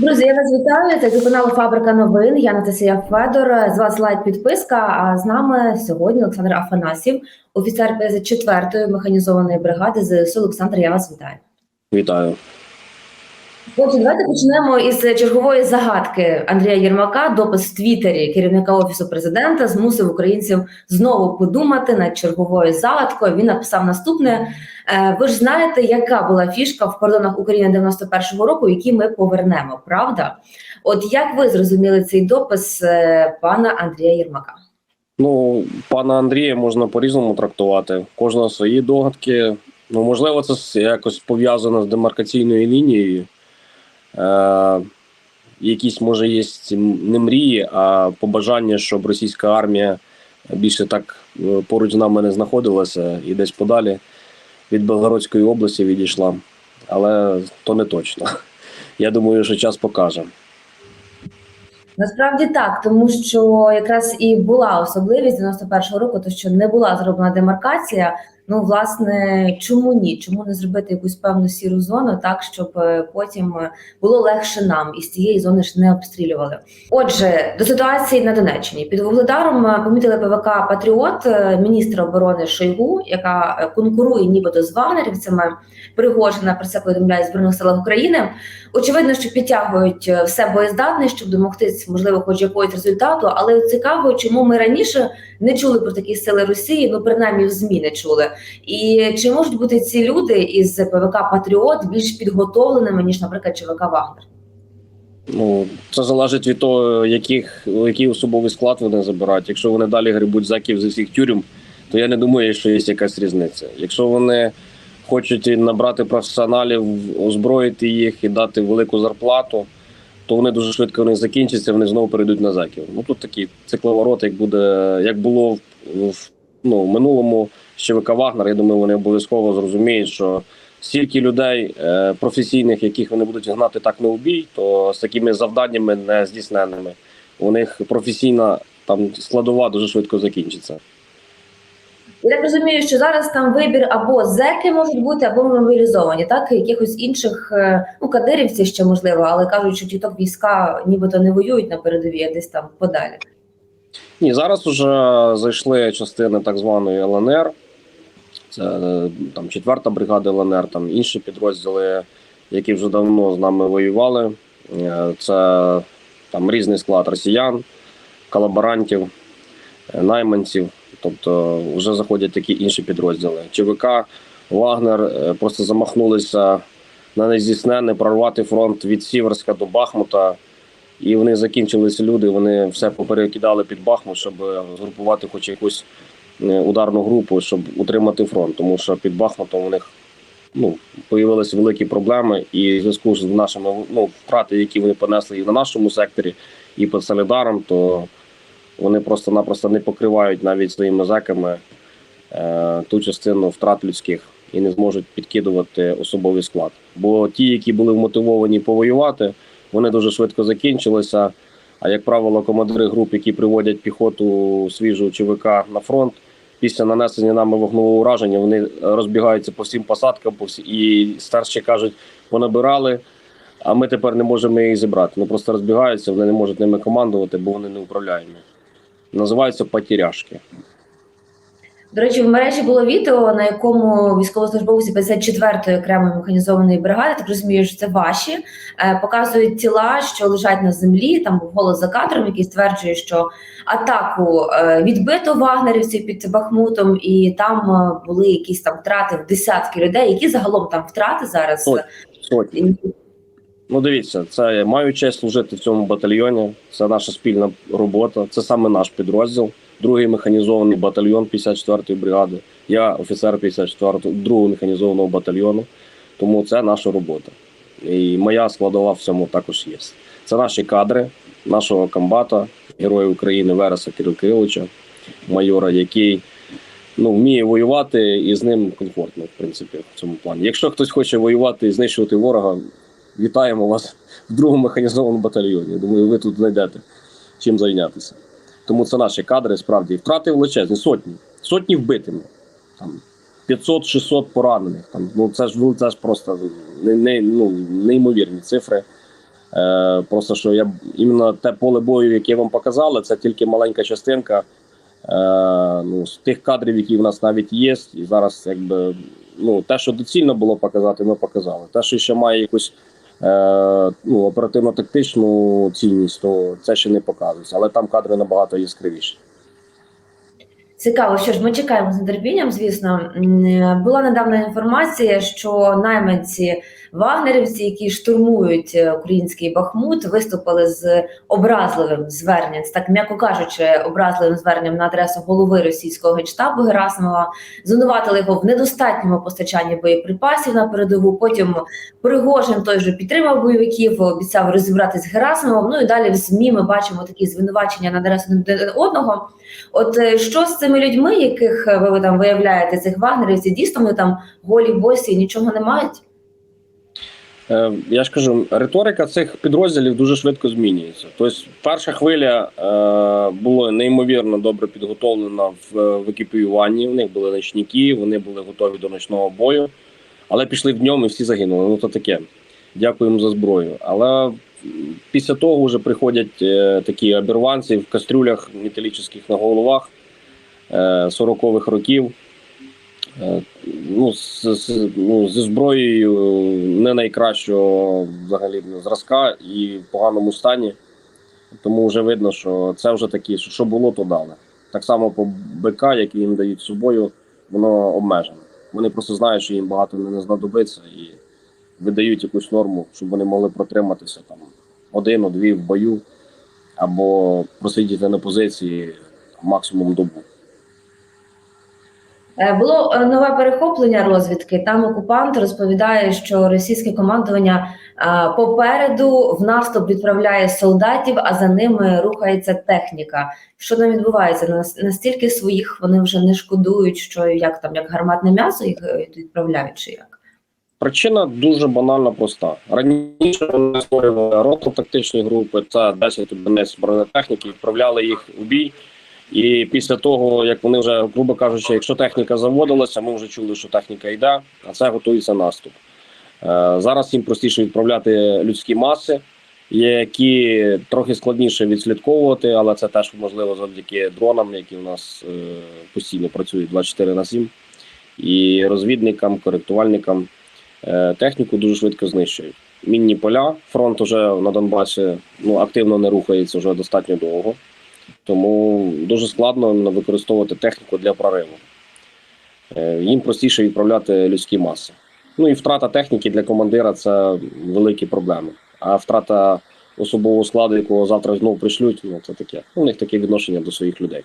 Друзі, я вас вітаю. Це канал Фабрика новин. Я Натасія Федор. З вас лайк підписка. А з нами сьогодні Олександр Афанасів, офіцер 54-ї механізованої бригади ЗСУ. Олександр, я вас вітаю. Вітаю. Отже, давайте почнемо із чергової загадки Андрія Єрмака. Допис в Твіттері керівника офісу президента змусив українців знову подумати над черговою загадкою. Він написав наступне: Е, ви ж знаєте, яка була фішка в кордонах України 91-го року, які ми повернемо, правда? От як ви зрозуміли цей допис е, пана Андрія Єрмака? Ну, пана Андрія можна по-різному трактувати. Кожного свої догадки. Ну, можливо, це якось пов'язано з демаркаційною лінією. Е, якісь, може, є не мрії, а побажання, щоб російська армія більше так е, поруч з нами не знаходилася і десь подалі від Белгородської області відійшла. Але то не точно. Я думаю, що час покаже. Насправді так, тому що якраз і була особливість 91-го року, то що не була зроблена демаркація. Ну, власне, чому ні? Чому не зробити якусь певну сіру зону, так щоб е, потім е, було легше нам і з цієї зони ж не обстрілювали. Отже, до ситуації на Донеччині під вугледаром е, помітили ПВК Патріот міністра оборони Шойгу, яка конкурує нібито з вагнерівцями. Пригожина про це повідомляє збройних силах України. Очевидно, що підтягують все боєздатне, щоб домогтись, можливо, хоч якогось результату. Але цікаво, чому ми раніше не чули про такі сили Росії, ну принаймні в ЗМІ не чули. І чи можуть бути ці люди із ПВК Патріот більш підготовленими ніж, наприклад, ЧВК Вагнер? Ну, це залежить від того, яких, який особовий склад вони забирають. Якщо вони далі грибуть заків з усіх тюрем, то я не думаю, що є якась різниця. Якщо вони хочуть набрати професіоналів, озброїти їх і дати велику зарплату, то вони дуже швидко вони закінчаться, вони знову перейдуть на заків. Ну тут такий цикловорот, як буде, як було в, в ну, минулому ще ВК Вагнер. Я думаю, вони обов'язково зрозуміють, що стільки людей е, професійних, яких вони будуть гнати так на убій, то з такими завданнями не здійсненними. У них професійна там складова дуже швидко закінчиться. Я так розумію, що зараз там вибір або зеки можуть бути, або мобілізовані, так якихось інших е, ну кадирівці ще можливо, але кажуть, що ті так війська нібито не воюють на передовій, а десь там подалі. Ні, зараз вже зайшли частини так званої ЛНР. Це е, там четверта бригада ЛНР, там інші підрозділи, які вже давно з нами воювали. Е, Це там різний склад росіян, колаборантів, е, найманців. Тобто вже заходять такі інші підрозділи. ЧВК, Вагнер просто замахнулися на нездійсненне прорвати фронт від Сіверська до Бахмута. І вони закінчилися люди. Вони все поперекидали під Бахмут, щоб згрупувати хоч якусь ударну групу, щоб утримати фронт. Тому що під Бахмутом у них ну появилися великі проблеми, і в зв'язку з нашими ну втрати, які вони понесли і на нашому секторі, і під Солідаром, то вони просто-напросто не покривають навіть своїми зеками е, ту частину втрат людських і не зможуть підкидувати особовий склад. Бо ті, які були вмотивовані повоювати, вони дуже швидко закінчилися. А як правило, командири груп, які приводять піхоту свіжу ЧВК на фронт, після нанесення нами вогневого ураження, вони розбігаються по всім посадкам, по всі і старші кажуть, понабирали. А ми тепер не можемо їх зібрати. Вони просто розбігаються, вони не можуть ними командувати, бо вони не управляємо. Називаються потіряшки. До речі, в мережі було відео, на якому військовослужбовці 54-ї окремої механізованої бригади, так розумію, що це ваші, е, показують тіла, що лежать на землі. Там був голос за кадром, який стверджує, що атаку е, відбито вагнерівців під Бахмутом, і там е, були якісь там втрати в десятки людей. Які загалом там втрати зараз? Сотні. Ну, дивіться, це я маю честь служити в цьому батальйоні. Це наша спільна робота. Це саме наш підрозділ, другий механізований батальйон 54-ї бригади. Я офіцер 54-го, другого механізованого батальйону. Тому це наша робота. І моя складова в цьому також є. Це наші кадри, нашого комбата, героя України Вереса Кирил Кириловича, майора, який ну, вміє воювати і з ним комфортно, в принципі, в цьому плані. Якщо хтось хоче воювати і знищувати ворога, вітаємо вас в другому механізованому батальйоні. Думаю, ви тут знайдете чим зайнятися. Тому це наші кадри, справді, втрати величезні, сотні, сотні вбитими. Там 500-600 поранених. Там, ну, це, ж, це ж просто не, не, ну, неймовірні цифри. Е, просто що я іменно те поле бою, яке вам показали, це тільки маленька частинка е, ну, з тих кадрів, які в нас навіть є. І зараз, якби ну, те, що доцільно було показати, ми показали. Те, що ще має якусь ну, оперативно-тактичну цінність, то це ще не показується. Але там кадри набагато яскравіші. Цікаво, що ж ми чекаємо з нетерпінням. Звісно, е, була недавна інформація, що найманці вагнерівці, які штурмують е, український Бахмут, виступили з образливим зверненням, так м'яко кажучи, образливим зверненням на адресу голови російського генштабу Герасимова. Звинуватили його в недостатньому постачанні боєприпасів на передову. Потім Пригожин той же підтримав бойовиків, обіцяв розібратись з Герасимовим. Ну і далі в змі ми бачимо такі звинувачення на адресу одного. От е, що з цими людьми, яких е, ви там виявляєте, цих вагнерівців, дійсно вони там голі босі і нічого не мають? Е, Я ж кажу, риторика цих підрозділів дуже швидко змінюється. Тобто, перша хвиля е, була неймовірно добре підготовлена в, в екіпіюванні. В них були ночники, вони були готові до ночного бою, але пішли днем і всі загинули. Ну то таке. Дякуємо за зброю. Але після того вже приходять е, такі обірванці в кастрюлях металічних на головах е, 40-х років. Е, ну, з, з, ну, зі зброєю не найкращого взагалі зразка і в поганому стані. Тому вже видно, що це вже такі, що, було, то дали. Так само по БК, які їм дають з собою, воно обмежене. Вони просто знають, що їм багато не, знадобиться і видають якусь норму, щоб вони могли протриматися там годину-дві в бою або просидіти на позиції максимум добу. Е, Було е, нове перехоплення розвідки. Там окупант розповідає, що російське командування е, попереду в наступ відправляє солдатів, а за ними рухається техніка. Що там відбувається? Нас- Настільки своїх вони вже не шкодують, що як там як гарматне м'ясо їх відправляють, чи як? Причина дуже банальна проста. Раніше вони створювали роту тактичні групи, це 10 одиниць бронетехніки, відправляли їх у бій. І після того, як вони вже, грубо кажучи, якщо техніка заводилася, ми вже чули, що техніка йде, а це готується наступ. Е, Зараз їм простіше відправляти людські маси, які трохи складніше відслідковувати, але це теж можливо завдяки дронам, які у нас е, постійно працюють 24 на 7, і розвідникам, коректувальникам. Е, техніку дуже швидко знищують. Мінні поля, фронт уже на Донбасі ну, активно не рухається вже достатньо довго, тому дуже складно використовувати техніку для прориву. Е, Їм простіше відправляти людські маси. Ну і втрата техніки для командира це великі проблеми. А втрата особового складу, якого завтра знову пришлють, ну це таке. У них таке відношення до своїх людей.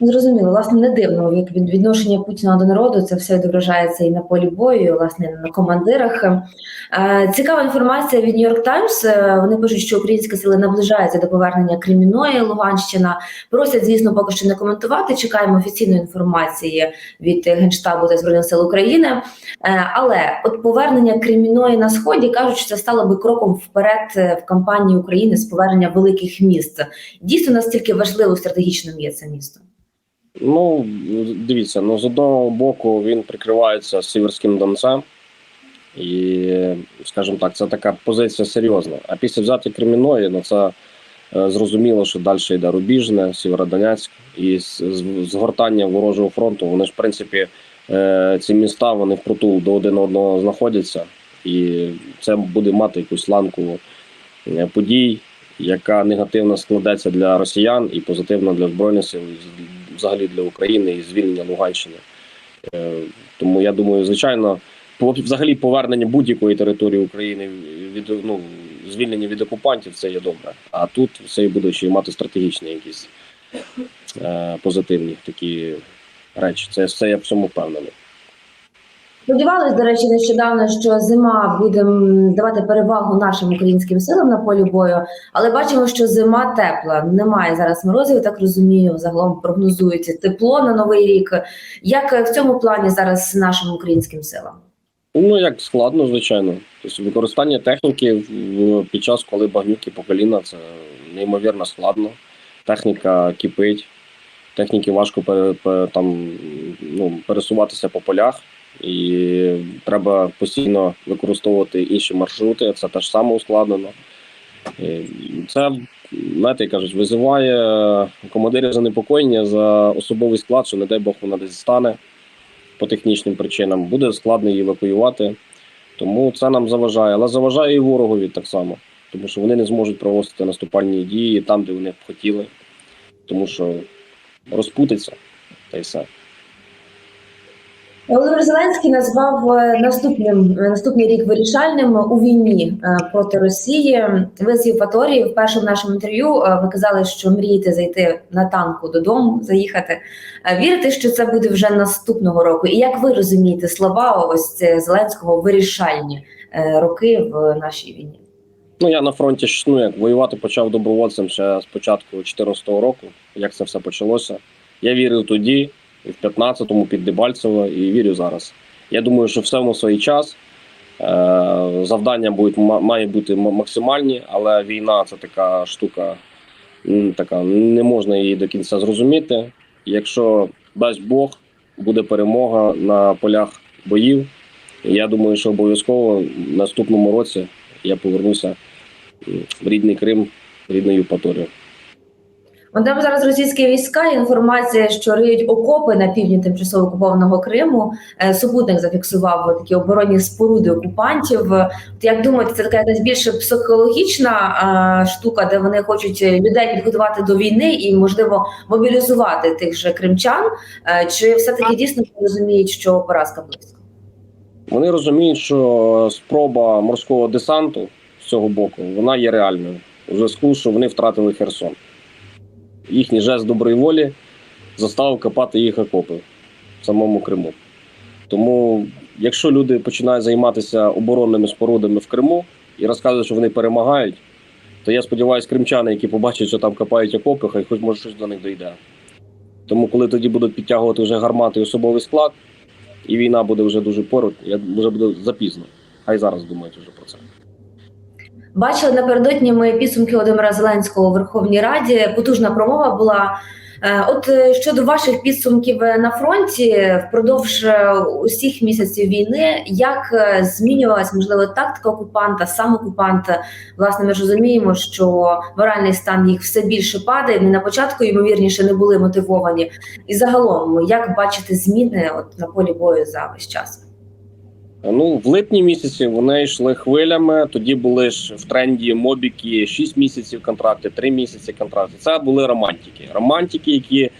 Зрозуміло, власне, не дивно, від відношення Путіна до народу це все відображається і на полі бою, і, власне, на командирах. Е, Цікава інформація від York Times. Е, Вони пишуть, що українські сили наближаються до повернення Креміної, Луганщина. Просять, звісно, поки що не коментувати. Чекаємо офіційної інформації від Генштабу та Збройних сил України. Е, Але от повернення Креміної на сході кажуть, що це стало би кроком вперед в кампанії України з повернення великих міст. Дійсно, настільки важливо стратегічним є це місто. Ну, дивіться, ну з одного боку він прикривається Сіверським Донцем, і, скажімо так, це така позиція серйозна. А після взяти Креміної, ну це е, зрозуміло, що далі йде Рубіжне, Сєвєродонецьк, і з, згортання ворожого фронту. Вони ж, в принципі, е, ці міста вони впритул до один одного знаходяться, і це буде мати якусь ланку е, подій, яка негативно складеться для росіян і позитивно для збройних сил, і взагалі для України і звільнення Луганщини. Е, Тому я думаю, звичайно, взагалі повернення будь-якої території України від ну, звільнення від окупантів це є добре. А тут це і буде ще мати стратегічні якісь е, позитивні такі речі. Це все я в цьому впевнений. Сподівались, до речі, нещодавно, що зима буде давати перевагу нашим українським силам на полі бою, але бачимо, що зима тепла. Немає зараз морозів, так розумію. Загалом прогнозується тепло на новий рік. Як в цьому плані зараз нашим українським силам? Ну як складно, звичайно. Тобто використання техніки під час, коли багнюки по коліна, це неймовірно складно. Техніка кипить, техніки важко там, ну, пересуватися по полях. І треба постійно використовувати інші маршрути. Це теж саме ускладнено. Це, знаєте, кажуть, визиває командирів занепокоєння за особовий склад, що не дай Бог вона десь стане по технічним причинам. Буде складно її евакуювати. Тому це нам заважає. Але заважає і ворогові так само, тому що вони не зможуть проводити наступальні дії там, де вони б хотіли, тому що розпутиться та й все. Володимир Зеленський назвав е, наступним е, наступний рік вирішальним у війні е, проти Росії. Ви з Євпаторії в нашому інтерв'ю ви казали, що мрієте зайти на танку додому, заїхати. Вірите, що це буде вже наступного року? І як ви розумієте слова ось Зеленського вирішальні роки в нашій війні? Ну я на фронті ну, як воювати почав добровольцем ще з початку 2014 року, як це все почалося. Я вірив тоді, і в 15-му під Дебальцево, і вірю зараз. Я думаю, що все в свій час. Е, Завдання будуть ма- має бути максимальні, але війна це така штука, така не можна її до кінця зрозуміти. Якщо дасть Бог, буде перемога на полях боїв. Я думаю, що обов'язково в наступному році я повернуся в рідний Крим, в рідну Євпаторію. Там зараз російські війська. Інформація, що риють окопи на півдні тимчасово окупованого Криму. Е, Супутник зафіксував такі оборонні споруди окупантів. Як думаєте, це така якась більше психологічна штука, де вони хочуть людей підготувати до війни і, можливо, мобілізувати тих же кримчан? Е, Чи все таки дійсно вони розуміють, що поразка близько? Вони розуміють, що спроба морського десанту з цього боку вона є реальною у зв'язку, що вони втратили Херсон. Їхній жест доброї волі заставив копати їх окопи в самому Криму. Тому, якщо люди починають займатися оборонними спорудами в Криму і розказують, що вони перемагають, то я сподіваюся, кримчани, які побачать, що там копають окопи, хай хоч може щось до них дійде. Тому, коли тоді будуть підтягувати вже гармати і особовий склад, і війна буде вже дуже поруч, я вже буде запізно. Хай зараз думають вже про це. Бачили напередодні ми підсумки Володимира Зеленського у Верховній Раді. Потужна промова була. Е, От е, щодо ваших підсумків е, на фронті впродовж усіх місяців війни, як змінювалась можливо тактика окупанта, сам окупант? Власне, ми ж розуміємо, що моральний стан їх все більше падає. Вони на початку ймовірніше не були мотивовані. І загалом, як бачите зміни от на полі бою за весь час? Ну, в липні місяці вони йшли хвилями. Тоді були ж в тренді мобіки 6 місяців контракти, 3 місяці контракти. Це були романтики. Романтики, які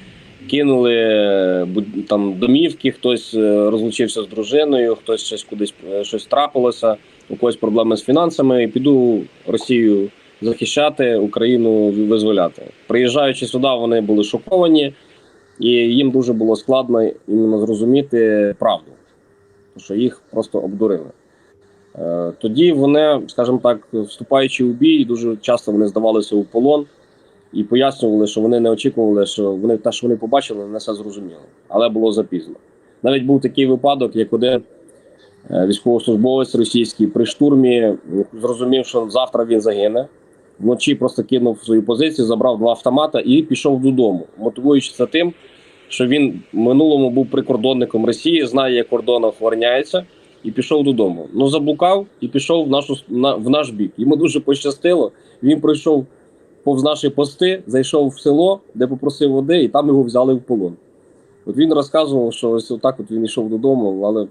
кинули е, там домівки, хтось е, розлучився з дружиною, хтось щось кудись е, щось трапилося, у когось проблеми з фінансами. І піду Росію захищати, Україну визволяти. Приїжджаючи сюди, вони були шоковані, і їм дуже було складно іменно зрозуміти правду що їх просто обдурили. Е, Тоді вони, скажімо так, вступаючи у бій, дуже часто вони здавалися у полон і пояснювали, що вони не очікували, що вони те, що вони побачили, не все зрозуміло, але було запізно. Навіть був такий випадок, як один е, військовослужбовець російський при штурмі зрозумів, що завтра він загине. Вночі просто кинув свою позицію, забрав два автомата і пішов додому, мотивуючи це тим, що він в минулому був прикордонником Росії, знає, як кордон охороняється, і пішов додому. Ну заблукав і пішов в нашу на, в наш бік. Йому дуже пощастило. Він пройшов повз наші пости, зайшов в село, де попросив води, і там його взяли в полон. От він розказував, що ось отак от він йшов додому, але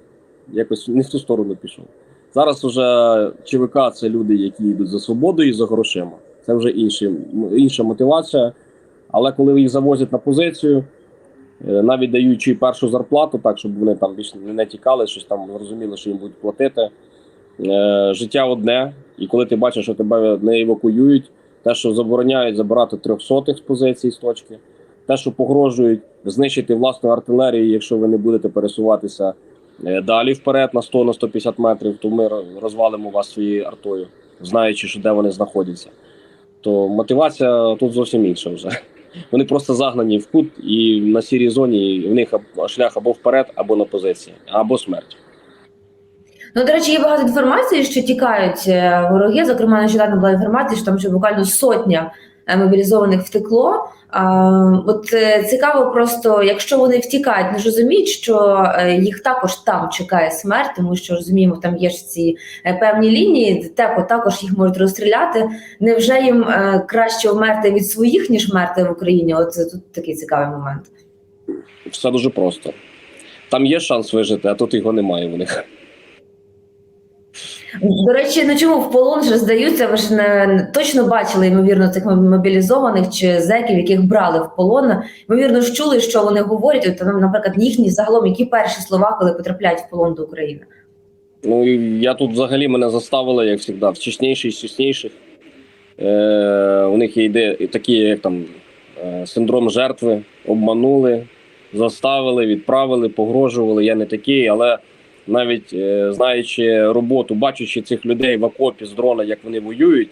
якось не в ту сторону пішов. Зараз вже ЧВК це люди, які йдуть за свободою і за грошима. Це вже інші, інша мотивація. Але коли їх завозять на позицію, навіть даючи першу зарплату, так щоб вони там більше не тікали, щось там зрозуміли, що їм будуть платити. Е, Життя одне, і коли ти бачиш, що тебе не евакуюють, те, що забороняють забирати трьохсотих з позицій з точки, те, що погрожують знищити власну артилерію, якщо ви не будете пересуватися е, далі вперед на 100 на 150 метрів, то ми розвалимо вас своєю артою, знаючи, що де вони знаходяться. То мотивація тут зовсім інша вже. Вони просто загнані в кут і на сірій зоні в них шлях або вперед, або на позиції, або смерть. Ну, до речі, є багато інформації, що тікають е, вороги. Зокрема, нещодавно була інформація, що там ще буквально сотня е, мобілізованих втекло. От е, цікаво, просто якщо вони втікають, не розуміють, що е, їх також там чекає смерть, тому що розуміємо, там є ж ці е, певні лінії, теко також їх можуть розстріляти. Невже їм краще вмерти від своїх, ніж вмерти в Україні? От тут такий цікавий момент. Все дуже просто. Там є шанс вижити, а тут його немає в них. До речі, ну чому в полон же здаються? Ви ж не точно бачили, ймовірно, цих мобілізованих чи зеків, яких брали в полон. Ймовірно, ж чули, що вони говорять. От, наприклад, їхні загалом, які перші слова, коли потрапляють в полон до України. Ну я тут взагалі мене заставили, як завжди, в чесніших з чесніших. Е, у них є ідеї такі, як там е, синдром жертви, обманули, заставили, відправили, погрожували. Я не такий, але навіть е, знаючи роботу, бачачи цих людей в окопі з дрона, як вони воюють.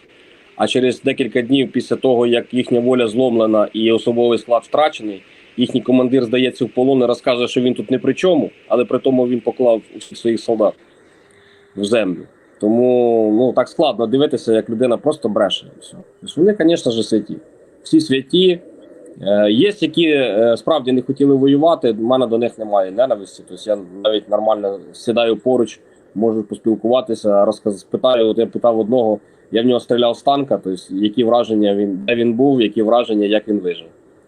А через декілька днів після того, як їхня воля зломлена і особовий склад втрачений, їхній командир здається в полон і розкаже, що він тут не при чому, але при тому він поклав своїх солдат в землю. Тому ну так складно дивитися, як людина просто бреше. Все. Тобто вони, звісно ж, святі. Всі святі. Е, є, які е, справді не хотіли воювати. в мене до них немає ненависті. Тобто я навіть нормально сідаю поруч, можу поспілкуватися, розказ спитаю. От я питав одного, я в нього стріляв з танка, тобто які враження він, де він був, які враження, як він вижив.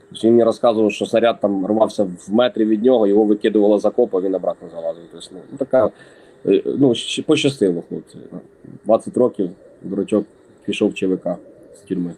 Тобто він мені розказував, що снаряд там рвався в метрі від нього, його викидувало за коп, а він обратно залазив. Тобто, ну, така Е, ну, пощастило, хлопці. 20 років дурачок пішов в ЧВК з тюрми.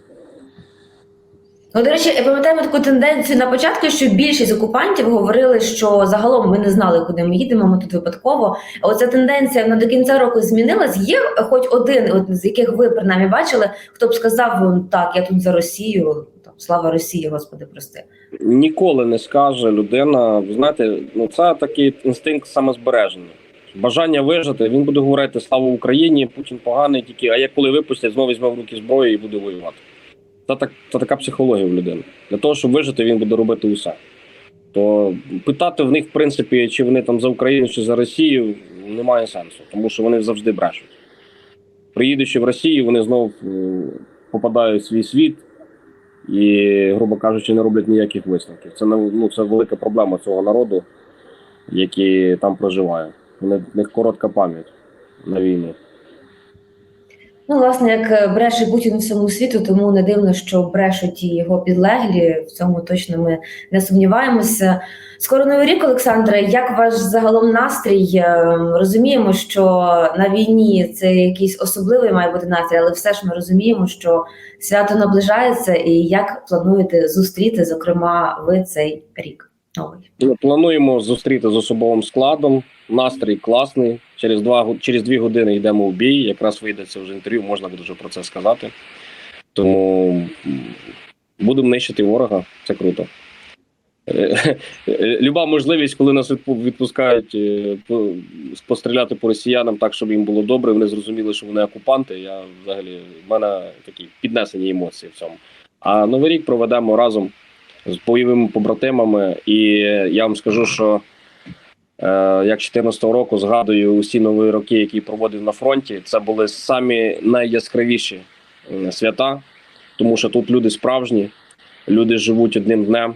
Ну, до речі, пам'ятаємо таку тенденцію на початку, що більшість окупантів говорили, що загалом ми не знали, куди ми їдемо. Ми тут випадково. А оця тенденція вона до кінця року змінилась. Є хоч один, от з яких ви принаймні бачили, хто б сказав «Ну, так, я тут за Росію, там слава Росії, Господи, прости. Ніколи не скаже людина. Ви знаєте, ну це такий інстинкт самозбереження. Бажання вижити, він буде говорити слава Україні, Путін поганий, тільки а як коли випустять, знову візьме в руки зброю і буде воювати. Це так, це така психологія в людини. Для того, щоб вижити, він буде робити усе. То питати в них, в принципі, чи вони там за Україну, чи за Росію, немає сенсу, тому що вони завжди брешуть. Приїдучи в Росію, вони знов е, попадають в свій світ і, грубо кажучи, не роблять ніяких висновків. Це ну, це велика проблема цього народу, який там проживає. Вони- них коротка пам'ять на війну. Ну, власне, як е, бреше Путін всьому світу, тому не дивно, що брешуть і його підлеглі. В цьому точно ми не сумніваємося. Скоро новий рік, Олександре. Як ваш загалом настрій? Е, Розуміємо, що на війні це якийсь особливий має бути настрій, але все ж ми розуміємо, що свято наближається, і як плануєте зустріти, зокрема, ви цей рік Ми плануємо зустріти з особовим складом. Настрій класний. Через два через дві години йдемо в бій. Якраз вийде це вже інтерв'ю, можна буде вже про це сказати. Тому будемо нищити ворога. Це круто. Е, е, Люба можливість, коли нас відпускають е, по- постріляти по росіянам так, щоб їм було добре, вони зрозуміли, що вони окупанти. Я взагалі в мене такі піднесені емоції в цьому. А новий рік проведемо разом з бойовими побратимами. І я вам скажу, що е, як 14-го року згадую усі нові роки, які проводив на фронті, це були самі найяскравіші свята, тому що тут люди справжні, люди живуть одним днем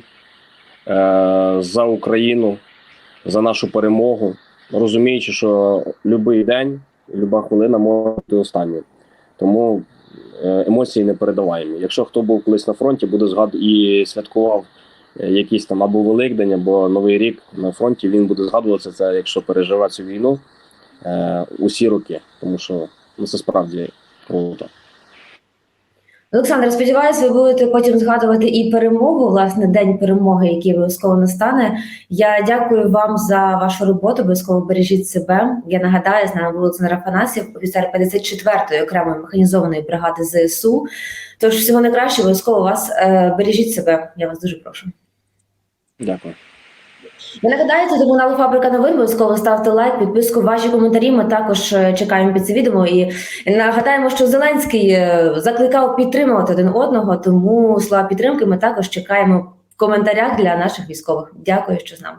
е, за Україну, за нашу перемогу, розуміючи, що будь-який день, люба хвилина може бути останньою. Тому е, емоції не передаваємо. Якщо хто був колись на фронті, буде згад і святкував якісь якийсь там або Великдень, або Новий рік на фронті, він буде згадуватися це, якщо переживе цю війну е, усі роки, тому що ну, це справді круто. Олександр, сподіваюся, ви будете потім згадувати і перемогу, власне, день перемоги, який обов'язково настане. Я дякую вам за вашу роботу. Обов'язково бережіть себе. Я нагадаю, з нами був Олександр Афанасьєв, офіцер 54-ї окремої механізованої бригади ЗСУ. Тож всього найкращого, обов'язково вас е, бережіть себе. Я вас дуже прошу. Дякую. Ви нагадаєте до каналу Фабрика новин, обов'язково ставте лайк, підписку, ваші коментарі. Ми також е, чекаємо під це відео. І нагадаємо, що Зеленський е, закликав підтримувати один одного. Тому слова підтримки ми також чекаємо в коментарях для наших військових. Дякую, що з нами.